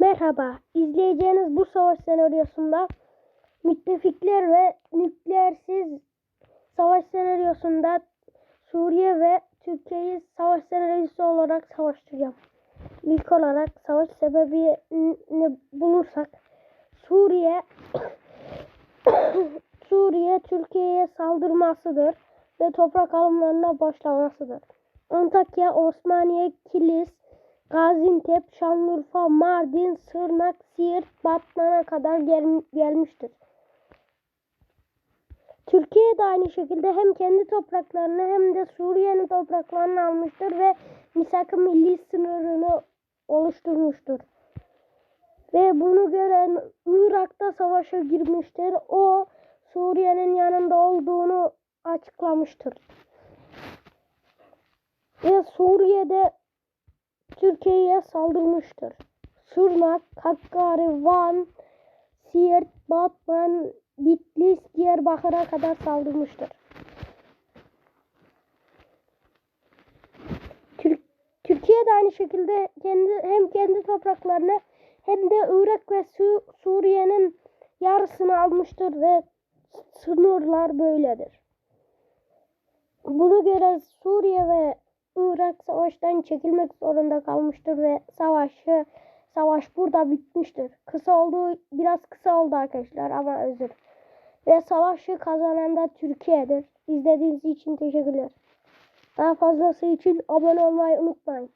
Merhaba, izleyeceğiniz bu savaş senaryosunda müttefikler ve nükleersiz savaş senaryosunda Suriye ve Türkiye'yi savaş senaryosu olarak savaştıracağım. İlk olarak savaş sebebini bulursak Suriye Suriye Türkiye'ye saldırmasıdır ve toprak alımlarına başlamasıdır. Antakya, Osmaniye, Kilis, Gaziantep, Şanlıurfa, Mardin, Sırnak, Siirt, Batman'a kadar gel- gelmiştir. Türkiye de aynı şekilde hem kendi topraklarını hem de Suriye'nin topraklarını almıştır ve misak-ı milli sınırını oluşturmuştur. Ve bunu gören Irak'ta savaşa girmiştir. O Suriye'nin yanında olduğunu açıklamıştır. Ve Suriye'de Türkiye'ye saldırmıştır. Sırnak, Hakkari, Van, Siirt, Batman, Bitlis, Diyarbakır'a kadar saldırmıştır. Tür- Türkiye de aynı şekilde kendi hem kendi topraklarını hem de Irak ve Su- Suriye'nin yarısını almıştır ve sınırlar böyledir. Bunu göre Suriye ve Irak savaştan çekilmek zorunda kalmıştır ve savaşı savaş burada bitmiştir. Kısa oldu, biraz kısa oldu arkadaşlar ama özür. Ve savaşı kazanan da Türkiye'dir. İzlediğiniz için teşekkürler. Daha fazlası için abone olmayı unutmayın.